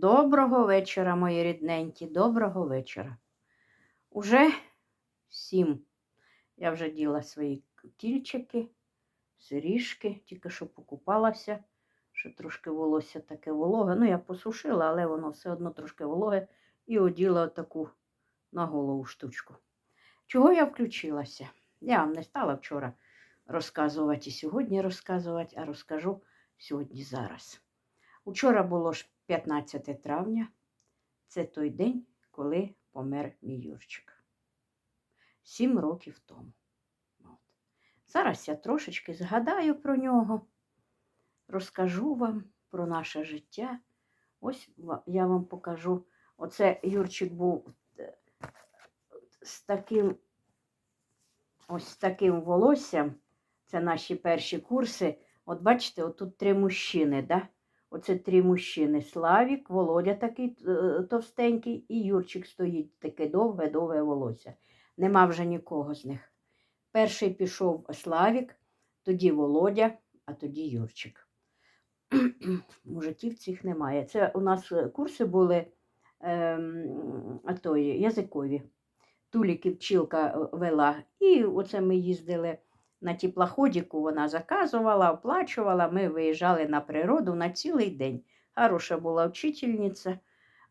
Доброго вечора, мої рідненькі, доброго вечора. Уже сім. Я вже діла свої кільчики, сиріжки, тільки що покупалася, що трошки волосся таке вологе. Ну, я посушила, але воно все одно трошки вологе і оділа таку на голову штучку. Чого я включилася? Я вам не стала вчора розказувати і сьогодні розказувати, а розкажу сьогодні зараз. Учора було ж 15 травня. Це той день, коли помер мій Юрчик. Сім років тому. От. Зараз я трошечки згадаю про нього, розкажу вам про наше життя. Ось я вам покажу. Оце Юрчик був е, з таким ось таким волоссям. Це наші перші курси. От бачите, отут три мужчини, да? Оце три мужчини. Славік, Володя такий е, товстенький, і Юрчик стоїть таке довге-довге волосся. Нема вже нікого з них. Перший пішов Славік, тоді Володя, а тоді Юрчик. Мужиків цих немає. Це у нас е, курси були ем, язикові. Туліки вчилка е, вела. І оце ми їздили на теплоходіку, вона заказувала, оплачувала. Ми виїжджали на природу на цілий день. Хороша була вчительниця.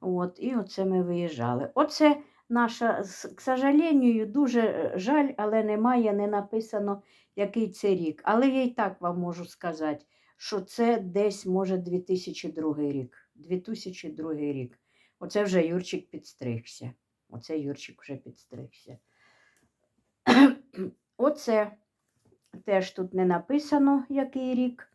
От, і оце ми виїжджали. Оце наша, к сожалению, дуже е, жаль, але немає, не написано, який це рік. Але я і так вам можу сказати, що це десь, може, 2002 рік. 2002 рік. Оце вже Юрчик підстригся. Оце Юрчик вже підстригся. Оце теж тут не написано, який рік.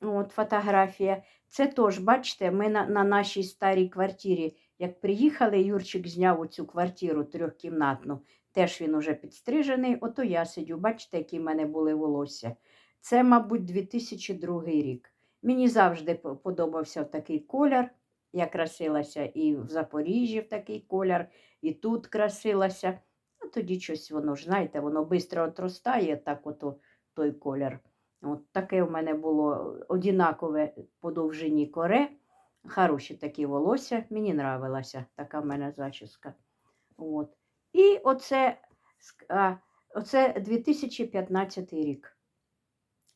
От фотографія. Це теж, бачите, ми на, на нашій старій квартирі, як приїхали, Юрчик зняв оцю квартиру трьохкімнатну. Теж він уже підстрижений. Ото я сидю, бачите, які в мене були волосся. Це, мабуть, 2002 рік. Мені завжди подобався такий колір. Я красилася і в Запоріжжі в такий колір, і тут красилася. А тоді щось воно ж, знаєте, воно швидко отростає, так ото той колір. От таке в мене було одинакове по довжині коре. Хороші такі волосся. Мені нравилася така в мене зачіска. От. І оце, оце 2015 рік.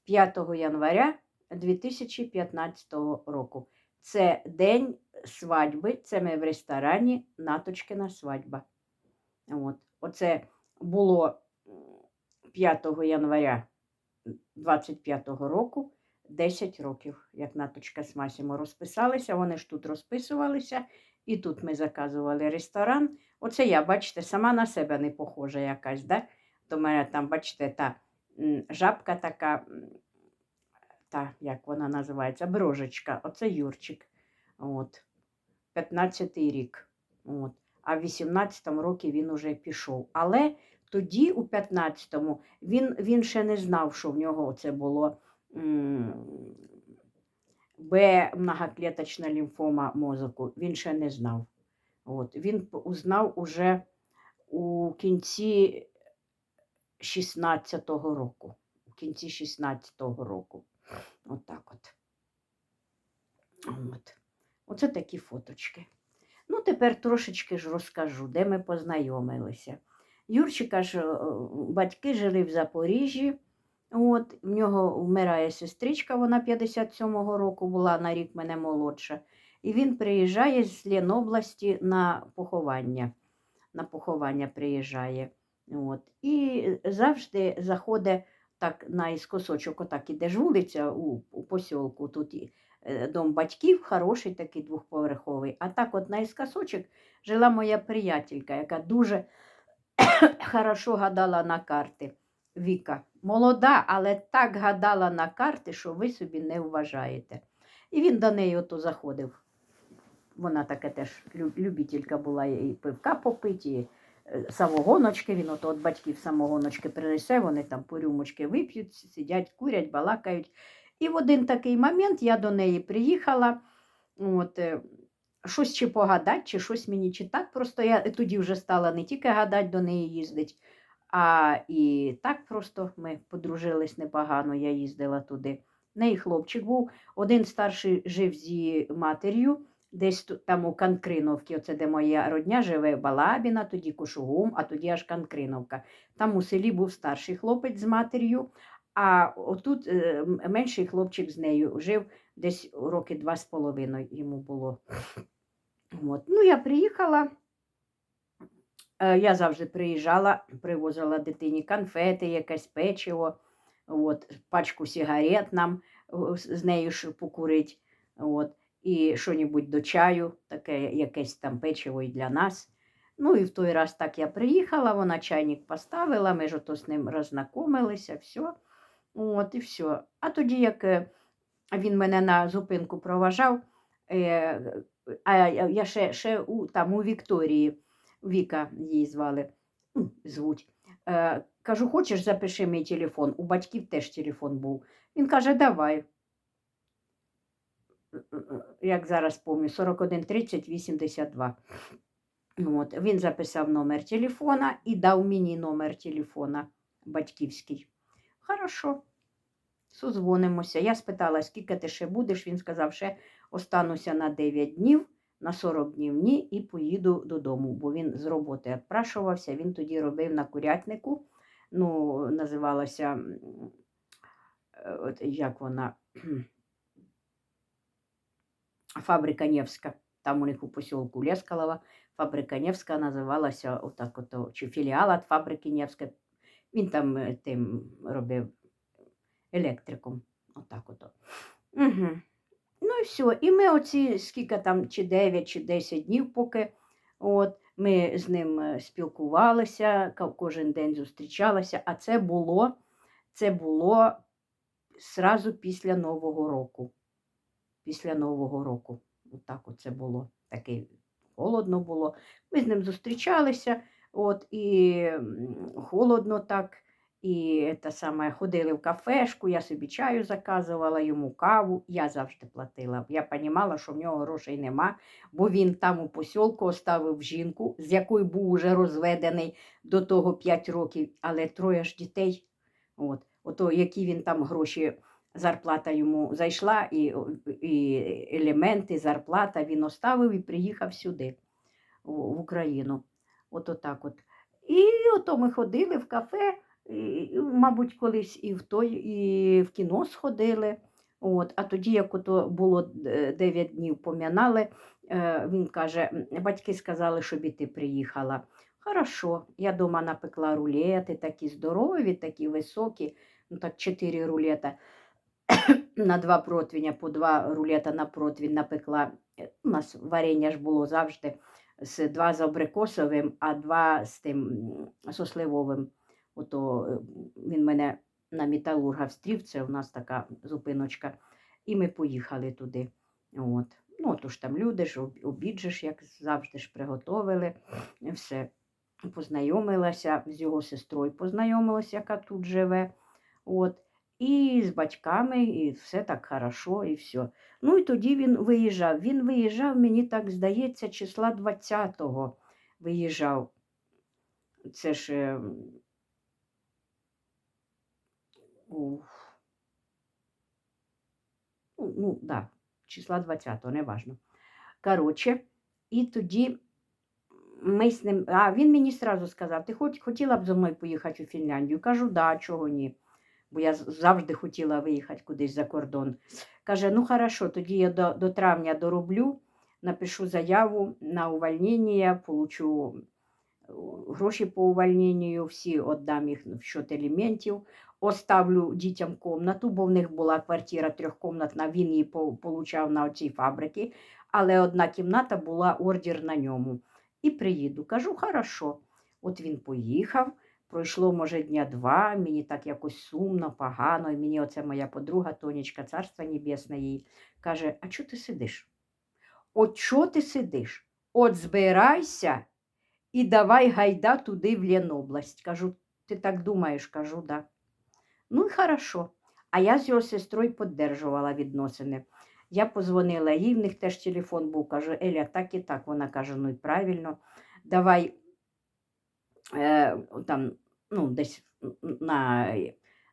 5 января 2015 року. Це день свадьби. Це ми в ресторані Наточкина свадьба. От. Оце було 5 января 25-го року 10 років, як Наточка з Масімо розписалися. Вони ж тут розписувалися, і тут ми заказували ресторан. Оце я, бачите, сама на себе не похожа якась. Да? До мене там, бачите, та жабка така, та, як вона називається, брожечка. Оце Юрчик. От. 15-й рік. От. А в 18-му році він уже пішов. Але тоді, у 15-му, він, він ще не знав, що в нього це було Б многоклеточна лімфома мозку. Він ще не знав. От. Він узнав уже у кінці 16-го року. У кінці 16-го року. Отак от. От. Оце такі фоточки. Ну, тепер трошечки ж розкажу, де ми познайомилися. Юрчика ж е, батьки жили в Запоріжжі. От, в нього вмирає сестричка, вона 57-го року була на рік мене молодша. І він приїжджає з Ленобласті на поховання. На поховання приїжджає. От. І завжди заходить так наіскосочок, отак іде ж вулиця у, у посілку. Тут і, е, дом батьків, хороший такий двохповерховий. А так от наіскосочок жила моя приятелька, яка дуже хорошо гадала на карти. Віка. Молода, але так гадала на карти, що ви собі не вважаєте. І він до неї ото заходив. Вона така теж лю- любителька була і пивка попити, і е, самогоночки. Він ото від батьків самогоночки принесе, вони там по рюмочки вип'ють, сидять, курять, балакають. І в один такий момент я до неї приїхала. От, е, щось чи погадати, чи щось мені чи так. Просто я тоді вже стала не тільки гадати до неї їздить, а і так просто ми подружились непогано, я їздила туди. В неї хлопчик був, один старший жив з її матір'ю, десь там у Канкриновці, оце де моя родня живе, Балабіна, тоді Кошугум, а тоді аж Канкриновка. Там у селі був старший хлопець з матір'ю, а отут е, менший хлопчик з нею жив десь роки два з половиною йому було. От. Ну, я приїхала. Е, Я завжди приїжджала, привозила дитині конфети, якесь печиво, от, пачку сигарет нам з нею покурить, от, і що-небудь до чаю, таке якесь там печиво і для нас. Ну і в той раз так я приїхала, вона чайник поставила, ми ж ото з ним роззнакомилися, все. От, і все. А тоді, як е, він мене на зупинку проважав, е, а я ще, ще у, там у Вікторії, Віка її звали, звуть. Е, кажу, хочеш, запиши мій телефон. У батьків теж телефон був. Він каже, давай. Як зараз пам'ятаю, 41 30 82. От, він записав номер телефона і дав мені номер телефона батьківський. Хорошо, созвонимося. Я спитала, скільки ти ще будеш. Він сказав, ще остануся на 9 днів, на 40 днів ні, і поїду додому, бо він з роботи відпрашувався. Він тоді робив на курятнику. Ну, називалася, е, от як вона, фабрика Невська. Там у них у посілку Лескалова. Фабрика Невська називалася отак ото, чи філіал від фабрики Невська. Він там е, тим робив електриком. Отак ото. Угу. Ну і все. І ми оці скільки там, чи 9, чи 10 днів, поки от, ми з ним е, спілкувалися, кожен день зустрічалися, а це було, це було сразу після Нового року. Після Нового року. Отак от це було. Таке холодно було. Ми з ним зустрічалися, от, і холодно так. І те саме ходили в кафешку, я собі чаю заказувала, йому каву. Я завжди платила. Я розуміла, що в нього грошей нема, бо він там у посілку оставив жінку, з якою був уже розведений до того 5 років, але троє ж дітей. От, ото які він там гроші, зарплата йому зайшла, і, і елементи, зарплата він оставив і приїхав сюди, в, Україну. От отак от. І ото ми ходили в кафе. Мабуть, колись і в той, і в кіно сходили. От, а тоді, як ото було 9 днів пом'янали, е, він каже: батьки сказали, щоб і ти приїхала. Хорошо, я дома напекла рулети, такі здорові, такі високі, ну так чотири рулета на два противня, по два рулета на противень напекла. Е, У нас варення ж було завжди з два з абрикосовим, а два з тим сосливовим. Ото е, він мене на металурга встрів, це у нас така зупиночка. І ми поїхали туди. От. Ну, то ж там люди ж об- обід як завжди ж приготовили. Все. Познайомилася з його сестрою, познайомилася, яка тут живе. От. І з батьками, і все так хорошо, і все. Ну і тоді він виїжджав. Він виїжджав, мені так здається, числа 20-го виїжджав. Це ж. Ну, да, числа 20-го, неважно. Коротше, і тоді ми з ним. А він мені сразу сказав: ти хоч хотіла б зі мною поїхати у Фінляндію? Кажу, да, чого ні. Бо я завжди хотіла виїхати кудись за кордон. Каже: ну хорошо, тоді я до, до травня дороблю, напишу заяву на увольнення, получу е, гроші по увольненню, всі віддам їх в счет елементів. Оставлю дітям комнату, бо в них була квартира трьохкомнатна, він її по- получав на цій фабриці, але одна кімната була ордер на ньому. І приїду. Кажу, хорошо. От він поїхав. Пройшло, може, дня два, мені так якось сумно, погано. І мені оце моя подруга Тонечка, царство небесне їй, каже: А чого ти сидиш? От чого ти сидиш? От збирайся і давай гайда туди в Ленобласть. Кажу, ти так думаєш? Кажу, да. Ну і хорошо. А я з його сестрою піддержувала відносини. Я позвонила їй, в них теж телефон був. Кажу, Еля, так і так. Вона каже: ну і правильно, давай е, там, ну, десь на,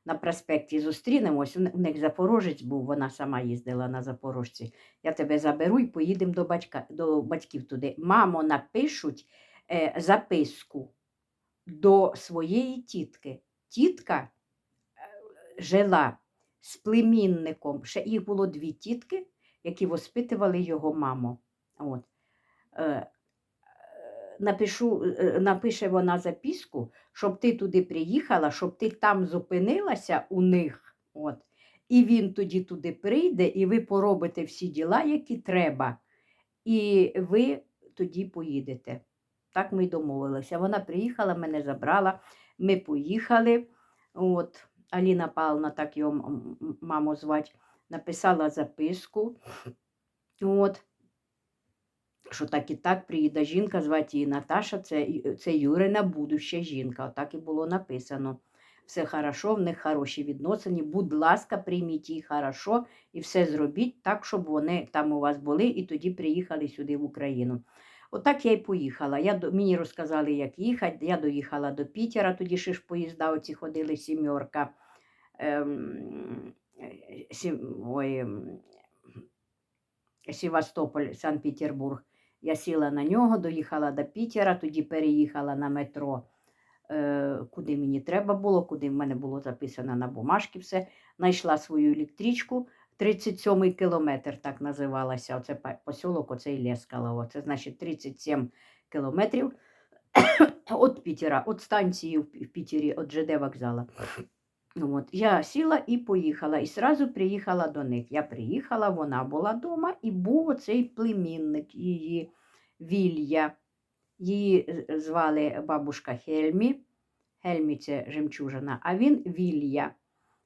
на проспекті зустрінемось. У них запорожець був, вона сама їздила на запорожці. Я тебе заберу і поїдемо до, батька, до батьків туди. Мамо, напишуть е, записку до своєї тітки. Тітка жила з племінником. Ще їх було дві тітки, які воспитували його маму. От. Е, е, напишу, е, напише вона записку, щоб ти туди приїхала, щоб ти там зупинилася у них. От. І він тоді туди прийде, і ви поробите всі діла, які треба, і ви тоді поїдете. Так ми й домовилися. Вона приїхала, мене забрала, ми поїхали. От. Аліна Павловна, так його маму звати, написала записку. От що так і так приїде жінка, звати її Наташа, це, це Юрина будуща жінка. Отак і було написано. Все хорошо, в них хороші відносини. Будь ласка, прийміть їх хорошо і все зробіть так, щоб вони там у вас були і тоді приїхали сюди в Україну. Отак я й поїхала. Я, мені розказали, як їхати. Я доїхала до Пітера, тоді ще ж поїзда оці ходили сімерка. Ем, е, сім, ой, ем, Севастополь, Санкт-Петербург. Я сіла на нього, доїхала до Пітера, тоді переїхала на метро, е, куди мені треба було, куди в мене було записано на бумажці все. Знайшла свою електричку, 37-й кілометр так називалася. Оце посілок, оцей Лескалово. Це значить 37 кілометрів від Пітера, від станції в Пітері, від ЖД вокзала. От, я сіла і поїхала, і сразу приїхала до них. Я приїхала, вона була вдома, і був оцей племінник її Вілья. Її звали бабушка Хельмі. Хельмі це жемчужина, а він Вілья.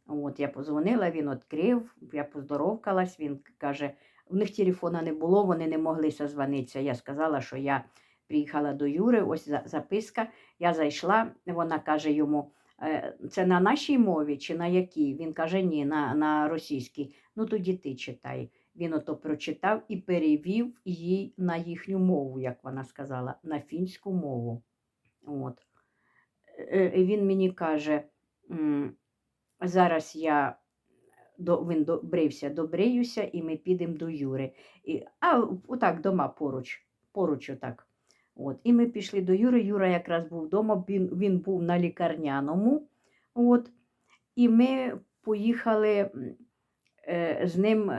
От, я позвонила, він відкрив, я поздоровкалась, він каже, в них телефона не було, вони не могли созвонитися. Я сказала, що я приїхала до Юри, ось записка. Я зайшла, вона каже йому, «Е, це на нашій мові чи на якій? Він каже, ні, на, на російській. Ну тоді ти читай. Він ото прочитав і перевів їй на їхню мову, як вона сказала, на фінську мову. От. Е, Він мені каже, «М, зараз я добрився, добриюся, і ми підемо до Юри. І, а отак дома поруч, поруч отак. От. І ми пішли до Юри. Юра якраз був вдома, він, він був на лікарняному. От. І ми поїхали е, з ним.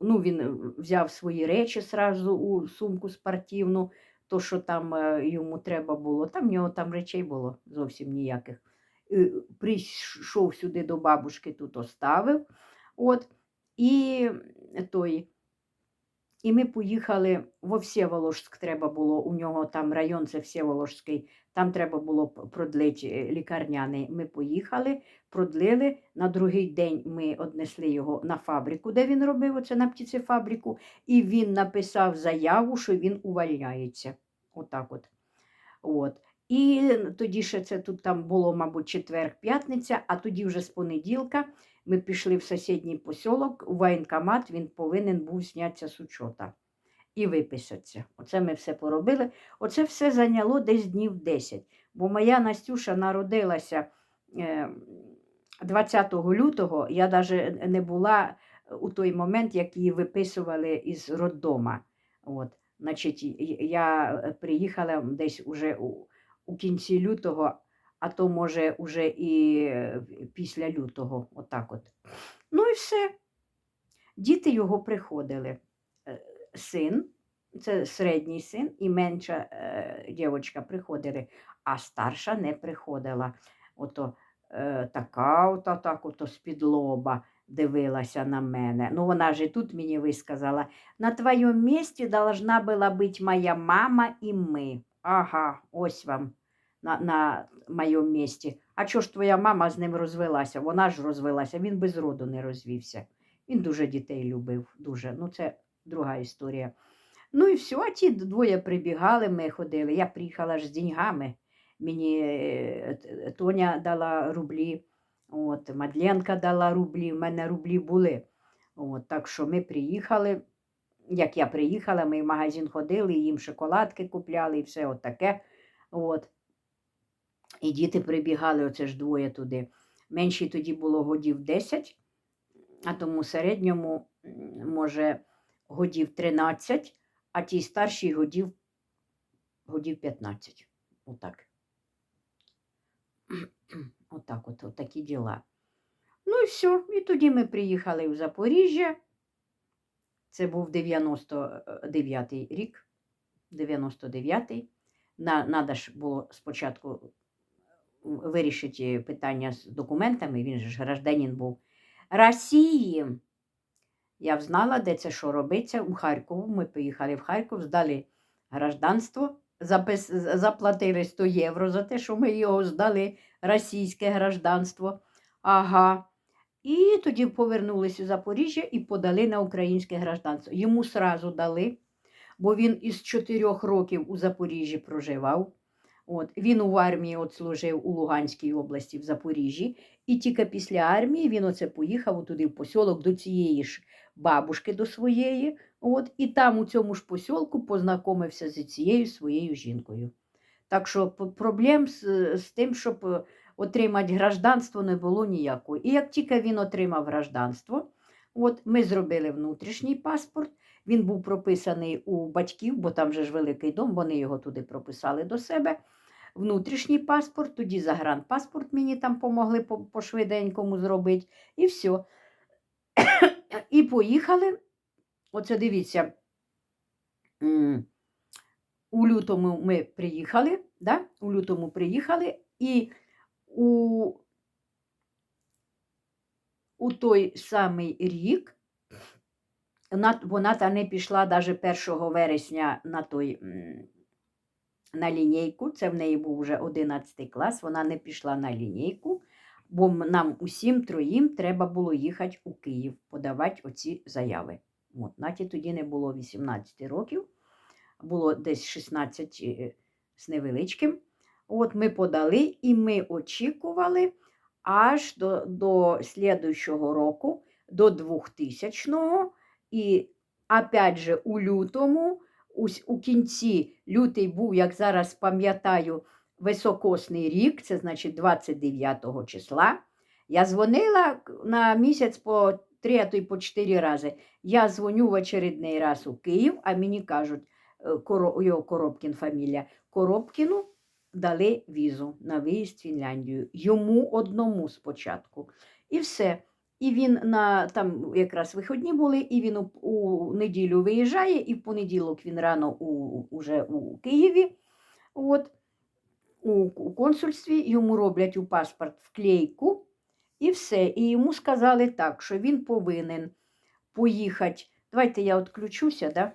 Ну, він взяв свої речі сразу у сумку спортивну, то, що там е, йому треба було. Там в нього там речей було зовсім ніяких. Е, Прийшов сюди до бабушки, тут оставив. От, і, той, і ми поїхали во Всеволожськ треба було, у нього там район це Всеволожський, там треба було продлити е, лікарняний. Ми поїхали, продлили. На другий день ми однесли його на фабрику, де він робив, оце на птицефабрику, і він написав заяву, що він увольняється. Отак от. От. І тоді ще це тут там було, мабуть, четвер-п'ятниця, а тоді вже з понеділка ми пішли в сусідній посілок, у воєнкомат, він повинен був знятися з учота і виписатися. Оце ми все поробили. Оце все зайняло десь днів 10. Бо моя Настюша народилася е, 20 лютого, я навіть не була у той момент, як її виписували із роддома. От. Значить, я приїхала десь уже у, у кінці лютого, а то, може, уже і е, після лютого. Отак от. Ну і все. Діти його приходили. Е, Син, це середній син, і менша е, дівчинка приходили, а старша не приходила. Ото е, така, ото, так, ото з-під дивилася на мене. Ну, вона ж і тут мені висказала: на твоєму місці должна була бути моя мама і ми. Ага, ось вам на, на моєму місці. А чого ж твоя мама з ним розвелася? Вона ж розвелася, він без роду не розвівся. Він дуже дітей любив, дуже. Ну, це друга історія. Ну і все, а ті двоє прибігали, ми ходили. Я приїхала ж з деньгами. Мені е, Тоня дала рублі, от, Мадленка дала рублі, в мене рублі були. От, так що ми приїхали. Як я приїхала, ми в магазин ходили, їм шоколадки купляли і все от таке. От. І діти прибігали, оце ж двоє туди. Меншій тоді було годів 10, а тому середньому, може, годів 13, а тій старшій годів, годів 15. Отак. Отак от, от такі діла. Ну і все. І тоді ми приїхали в Запоріжжя. Це був 99-й рік. 99-й. Надо ж було спочатку вирішити питання з документами. Він ж гражданин був Росії. Я знала, де це що робиться. У Харкову. Ми поїхали в Харків, здали гражданство, запис, заплатили 100 євро за те, що ми його здали, російське гражданство. Ага. І тоді повернулися у Запоріжжя і подали на українське гражданство. Йому сразу дали, бо він із чотирьох років у Запоріжжі проживав. От, він у армії служив у Луганській області в Запоріжжі, і тільки після армії він оце поїхав туди в посілок до цієї ж бабушки, до своєї. От, і там у цьому ж посілку познайомився з цією своєю жінкою. Так що проблем з, з тим, щоб е, отримати гражданство, не було ніякої. І як тільки він отримав гражданство, от, ми зробили внутрішній паспорт. Він був прописаний у батьків, бо там же ж великий дом, вони його туди прописали до себе. Внутрішній паспорт, тоді загранпаспорт мені там помогли по, по швиденькому зробити. І все. І поїхали. Оце дивіться. У лютому ми приїхали, да? у лютому приїхали, і у, у той самий рік вона, вона та не пішла навіть 1 вересня на той. на лінійку, це в неї був вже 11 клас, вона не пішла на лінійку, бо нам усім троїм треба було їхати у Київ, подавати оці заяви. От, Наті тоді не було 18 років, було десь 16 е, з невеличким. От ми подали і ми очікували аж до, до слідуючого року, до 2000-го. І опять же у лютому, ось у кінці лютий був, як зараз пам'ятаю, високосний рік, це значить 29 числа. Я дзвонила на місяць по три, а то й по чотири рази. Я дзвоню в очередний раз у Київ, а мені кажуть, е, його Коробкін фамілія. Коробкіну дали візу на виїзд в Фінляндію. Йому одному спочатку. І все. І він на там якраз виходні були, і він у, у неділю виїжджає, і в понеділок він рано у, уже у Києві. От, у, у консульстві йому роблять у паспорт вклейку, і все. І йому сказали так, що він повинен поїхати. Давайте я відключуся, да?